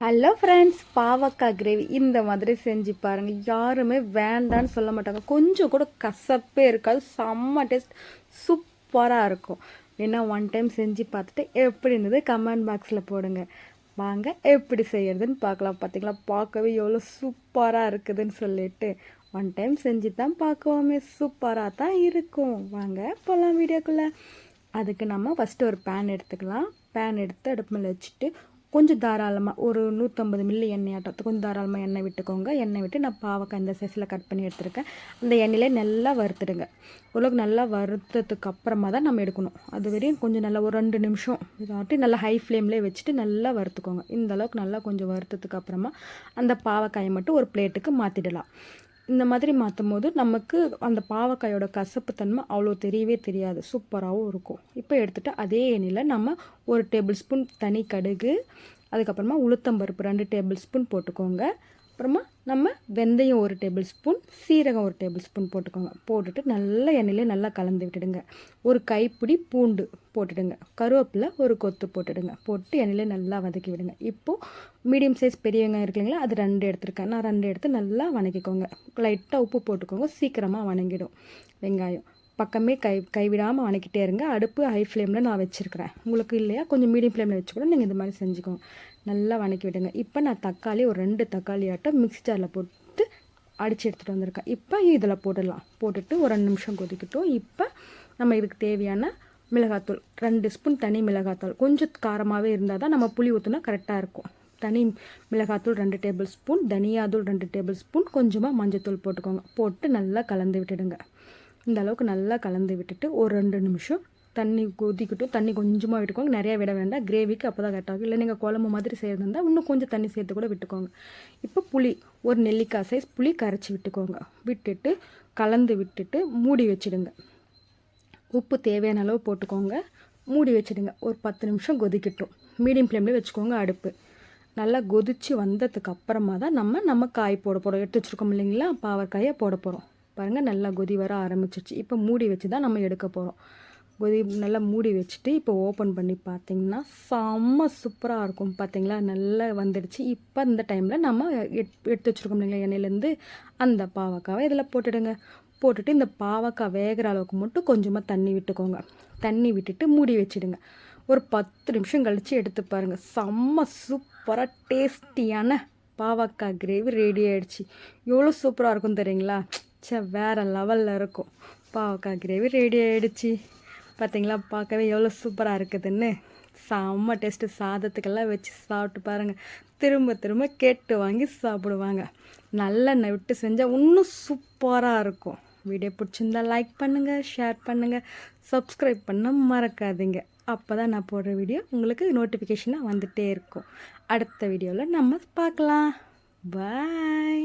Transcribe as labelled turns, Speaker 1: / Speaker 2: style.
Speaker 1: Hello friends பாவக்காய் gravy இந்த மாதிரி செஞ்சு பாருங்கள் யாருமே வேண்டான்னு சொல்ல மாட்டாங்க. கொஞ்சம் கூட கசப்பே இருக்காது. செம்ம டேஸ்ட் சூப்பராக இருக்கும். ஏன்னா ஒன் டைம் செஞ்சு பார்த்துட்டு எப்படி இருந்தது? கமெண்ட் பாக்ஸில் போடுங்க. வாங்க எப்படி செய்யறதுன்னு பார்க்கலாம். பார்த்தீங்களா? பார்க்கவே எவ்வளோ சூப்பராக இருக்குதுன்னு சொல்லிட்டு ஒன் டைம் செஞ்சு தான் பார்க்கவோமே சூப்பராக தான் இருக்கும். வாங்க போகலாம் வீடியோக்குள்ளே. அதுக்கு நம்ம ஃபஸ்ட்டு ஒரு பேன் எடுத்துக்கலாம். பேன் எடுத்து அடுப்பு மேலே வச்சுட்டு கொஞ்சம் தாராளமாக ஒரு நூற்றம்பது மில்லி எண்ணெய் ஆட்டத்து கொஞ்சம் தாராளமாக எண்ணெய் விட்டுக்கோங்க. எண்ணெய் விட்டு நான் பாவக்காய் இந்த சைஸில் கட் பண்ணி எடுத்துருக்கேன். அந்த எண்ணெயிலே நல்லா வறுத்துடுங்க. ஓரளவுக்கு நல்லா வறுத்ததுக்கு அப்புறமா தான் நம்ம எடுக்கணும். அது வரையும் கொஞ்சம் நல்லா ஒரு ரெண்டு நிமிஷம் இதாட்டி நல்லா ஹை ஃப்ளேம்லேயே வச்சுட்டு நல்லா வறுத்துக்கோங்க. இந்த அளவுக்கு நல்லா கொஞ்சம் வறுத்ததுக்கு அப்புறமா அந்த பாவக்காயை மட்டும் ஒரு பிளேட்டுக்கு மாற்றிடலாம் இந்த மாதிரி மாற்றும் போது நமக்கு அந்த பாவக்காயோட கசப்பு தன்மை அவ்வளோ தெரியவே தெரியாது. சூப்பராகவும் இருக்கும். இப்போ எடுத்துகிட்டு அதே எண்ணெயில் நம்ம ஒரு டேபிள் ஸ்பூன் தனி கடுகு அதுக்கப்புறமா உளுத்தம்பருப்பு ரெண்டு டேபிள் ஸ்பூன் போட்டுக்கோங்க. அப்புறமா நம்ம வெந்தயம் ஒரு டேபிள் ஸ்பூன் சீரகம் ஒரு டேபிள் ஸ்பூன் போட்டுக்கோங்க. போட்டுட்டு நல்ல எண்ணெயிலே நல்லா கலந்து விட்டுடுங்க. ஒரு கைப்பிடி பூண்டு போட்டுடுங்க. கருவேப்பிலை ஒரு கொத்து போட்டுடுங்க. போட்டு எண்ணெயிலே நல்லா வதக்கி விடுங்க. இப்போது மீடியம் சைஸ் பெரிய வெங்காயம் இருக்கு இல்லைங்களா அது ரெண்டு எடுத்துருக்கேன். நான் ரெண்டு எடுத்து நல்லா வதக்கிக்கோங்க லைட்டாக உப்பு போட்டுக்கோங்க. சீக்கிரமாக வணங்கிடும் வெங்காயம். பக்கமே கை கைவிடாமல் வணக்கிட்டே இருங்க. அடுப்பு ஹை ஃப்ளேமில் நான் வச்சுருக்கிறேன். உங்களுக்கு இல்லையா? கொஞ்சம் மீடியம் ஃப்ளேமில் வச்சு கூட நீங்கள் இந்த மாதிரி செஞ்சுக்கோங்க. நல்லா வணக்கி விடுங்க. இப்போ நான் தக்காளி ஒரு ரெண்டு தக்காளி ஆட்டம் மிக்ஸ் ஜாரில் போட்டு அடித்து எடுத்துகிட்டு வந்திருக்கேன். இப்போ இதில் போட்டுடலாம் போட்டுட்டு ஒரு ரெண்டு நிமிஷம் கொதிக்கட்டும். இப்போ நம்ம இதுக்கு தேவையான மிளகாத்தூள் ரெண்டு ஸ்பூன் தனி மிளகாத்தூள். கொஞ்சம் காரமாகவே இருந்தால் தான் நம்ம புளி ஊற்றினா கரெக்டாக இருக்கும். தனி மிளகாத்தூள் ரெண்டு டேபிள் ஸ்பூன் தனியாத்தூள் ரெண்டு டேபிள் ஸ்பூன் கொஞ்சமாக மஞ்சத்தூள் போட்டுக்கோங்க. போட்டு நல்லா கலந்து விட்டுடுங்க. இந்த அளவுக்கு நல்லா கலந்து விட்டுட்டு ஒரு ரெண்டு நிமிஷம் தண்ணி கொதிக்கட்டும். தண்ணி கொஞ்சமாக விட்டுக்கோங்க. நிறையா விட வேண்டாம். கிரேவிக்கு அப்போ தான் கரெக்டாகும் இல்லை நீங்கள் குழம்பு மாதிரி செய்யறதா இன்னும் கொஞ்சம் தண்ணி சேர்த்து கூட விட்டுக்கோங்க. இப்போ புளி ஒரு நெல்லிக்காய் சைஸ் புளி கரைச்சி விட்டுக்கோங்க. விட்டுட்டு கலந்து விட்டுட்டு மூடி வச்சுடுங்க. உப்பு தேவையான அளவு போட்டுக்கோங்க. மூடி வச்சுடுங்க. ஒரு பத்து நிமிஷம் கொதிக்கட்டும். மீடியம் ஃப்ளேம்லேயே வச்சுக்கோங்க அடுப்பு. நல்லா கொதித்து வந்ததுக்கு அப்புறமா தான் நம்ம நம்ம காய் போட போகிறோம் எடுத்து வச்சுருக்கோம் இல்லைங்களா? பாவக்காயை போட போகிறோம் பாருங்கள் நல்லா கொதி வர ஆரம்பிச்சிச்சு இப்போ மூடி வச்சு தான் நம்ம எடுக்க போகிறோம் கொதி நல்லா மூடி வச்சுட்டு இப்போ ஓப்பன் பண்ணி பார்த்தீங்கன்னா செம்ம சூப்பராக இருக்கும் பார்த்தீங்களா நல்லா வந்துடுச்சு. இப்போ இந்த டைமில் நம்ம எடுத்து வச்சுருக்கோம் இல்லைங்களா எண்ணெயிலேருந்து அந்த பாவக்காவை இதில் போட்டுடுங்க. போட்டுட்டு இந்த பாவக்காய் வேகிற அளவுக்கு மட்டும் கொஞ்சமாக தண்ணி விட்டுக்கோங்க. தண்ணி விட்டுட்டு மூடி வச்சுடுங்க. ஒரு பத்து நிமிஷம் கழித்து எடுத்து பாருங்கள் செம்ம சூப்பராக டேஸ்டியான பாவக்காய் கிரேவி ரெடி ஆகிடுச்சு எவ்வளோ சூப்பராக இருக்கும் தெரியுங்களா? சே வேறு லெவலில் இருக்கும். பாவக்காய் கிரேவி ரெடி ஆகிடுச்சு பார்த்தீங்களா பார்க்கவே எவ்வளோ சூப்பராக இருக்குதுன்னு. செம்ம டேஸ்ட்டு சாதத்துக்கெல்லாம் வச்சு சாப்பிட்டு பாருங்கள் திரும்ப திரும்ப கேட்டு வாங்கி சாப்பிடுவாங்க. நல்லெண்ணெய் விட்டு செஞ்சால் இன்னும் சூப்பராக இருக்கும். வீடியோ பிடிச்சிருந்தா லைக் பண்ணுங்கள் ஷேர் பண்ணுங்கள் சப்ஸ்கிரைப் பண்ண மறக்காதீங்க. அப்போ தான் நான் போடுற வீடியோ உங்களுக்கு நோட்டிஃபிகேஷனாக வந்துகிட்டே இருக்கும். அடுத்த வீடியோவில் நம்ம பார்க்கலாம். பாய்